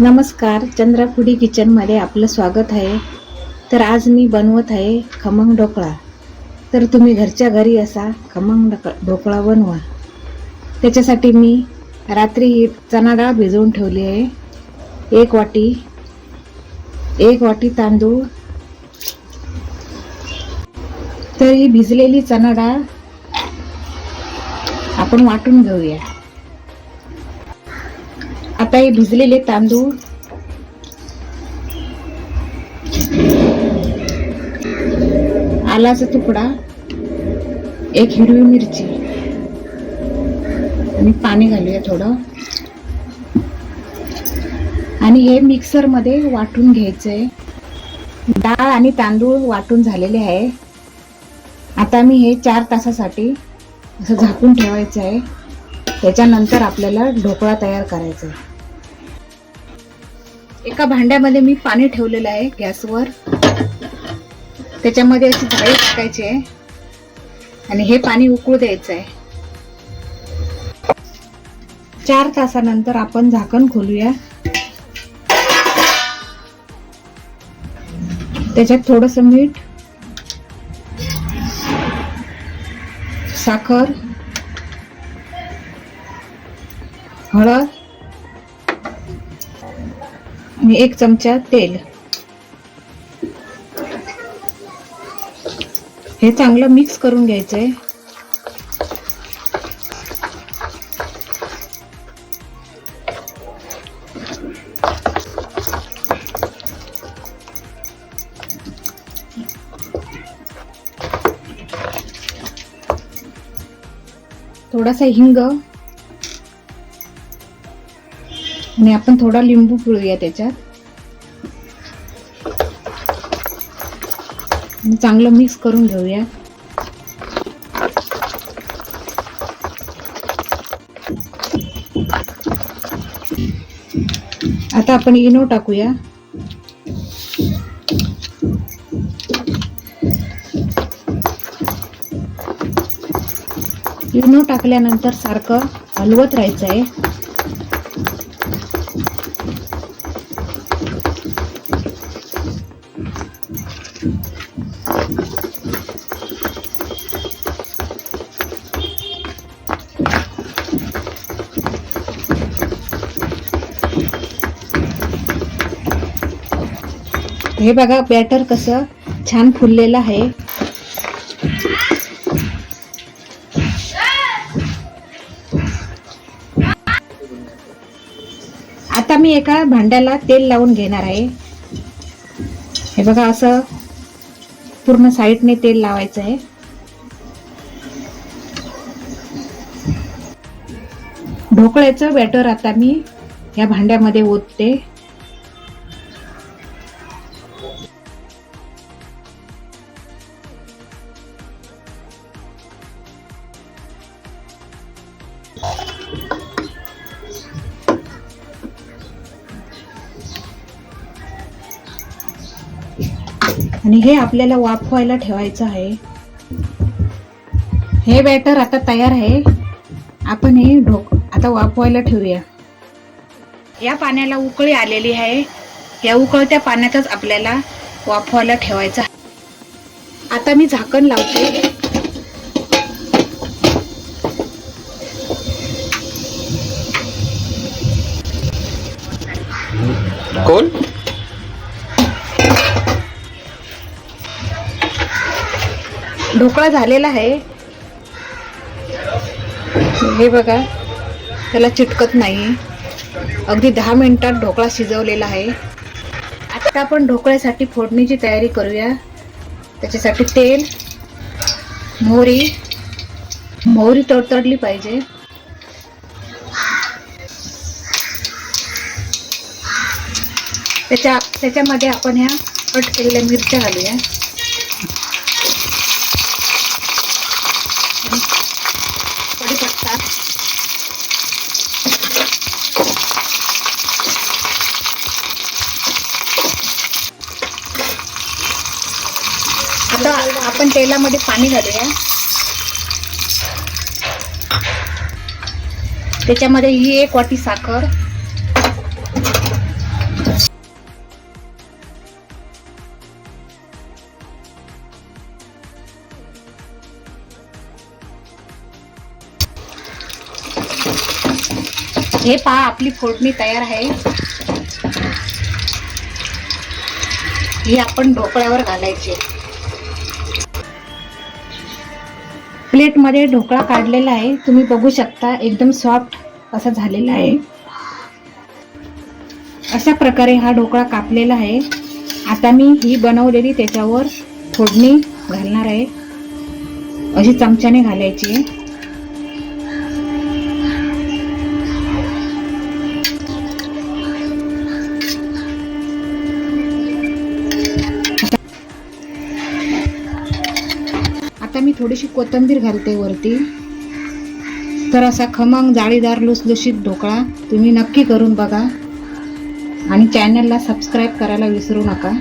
नमस्कार चंद्रापुडी किचनमध्ये आपलं स्वागत आहे. तर आज मी बनवत आहे खमंग ढोकळा. तर तुम्ही घरच्या घरी असा खमंग ढोक- ढोकळा बनवा. त्याच्यासाठी मी रात्री चणा डाळ भिजवून ठेवली आहे. एक वाटी एक वाटी तांदूळ. तर ही भिजलेली चणा डाळ आपण वाटून घेऊया. आता हे भिजलेले तांदूळ. आलाचा तुकडा. एक हिरवी मिरची. आणि पाणी घालूया थोडं. आणि हे मिक्सरमध्ये वाटून वाटून घ्यायचंय. डाळ आणि तांदूळ वाटून झालेले आहे. आता मी हे चार तासासाठी असं झाकून ठेवायचं आहे त्याच्यानंतर आपल्याला ढोकळा तयार करायचा आहे. एका भांड्यामध्ये मी पाणी ठेवलेलं आहे गॅसवर. त्याच्यामध्ये अशी जाळी टाकायची आहे. आणि हे पाणी उकळू द्यायचं आहे. चार तासानंतर आपण झाकण खोलूया. त्याच्यात थोडस मीठ साखर हळद आणि एक चमचा तेल. हे चांगलं मिक्स करून घ्यायचंय. थोडासा हिंग आणि आपण थोडा लिंबू पिळूया त्याच्यात. चांगलं मिक्स करून घेऊया. आता आपण इनो टाकूया. इनो टाकल्यानंतर सारखं हलवत राहायचं आहे हे बघा बॅटर कसं छान फुललेलं आहे. आता मी एका भांड्याला तेल लावून घेणार आहे. हे बघा असं पूर्ण साईडने तेल लावायचं आहे. ढोकळ्याचं बॅटर आता मी या भांड्यामध्ये ओतते. आणि हे आपल्याला वाफवायला ठेवायचं आहे. हे बॅटर आता तयार आहे. आपण हे ढोक आता वाफवायला ठेवूया. या पाण्याला उकळी आलेली आहे. या उकळत्या पाण्यातच आपल्याला वाफवायला ठेवायचं आहे. आता मी झाकण लावते. कोण? ढोकळा झालेला आहे. हे बघा त्याला चिटकत नाही. अगदी दहा मिनिटात ढोकळा शिजवलेला आहे. आता आपण ढोकळ्यासाठी फोडणीची तयारी करूया. त्याच्यासाठी तेल मोहरी मोहरी तडतडली पाहिजे. त्याच्या त्याच्यामध्ये आपण ह्या कट केलेल्या मिरच्या घालूया कढीपत्ता आता आपण तेलामध्ये पाणी घालूया. त्याच्यामध्ये ही एक वाटी साखर. हे पहा आपली फोडणी तयार आहे. ही आपण ढोकळ्यावर घालायची. प्लेटमध्ये ढोकळा काढलेला आहे. तुम्ही बघू शकता एकदम सॉफ्ट असा झालेला आहे. अशा प्रकारे हा ढोकळा कापलेला आहे. आता मी ही बनवलेली त्याच्यावर फोडणी घालणार आहे. अशी चमच्याने घालायची आहे. थोडीशी कोथिंबीर घालते वरती. तर असा खमंग जाळीदार लुसलुशीत ढोकळा तुम्ही नक्की करून बघा. आणि चॅनलला सबस्क्राईब करायला विसरू नका.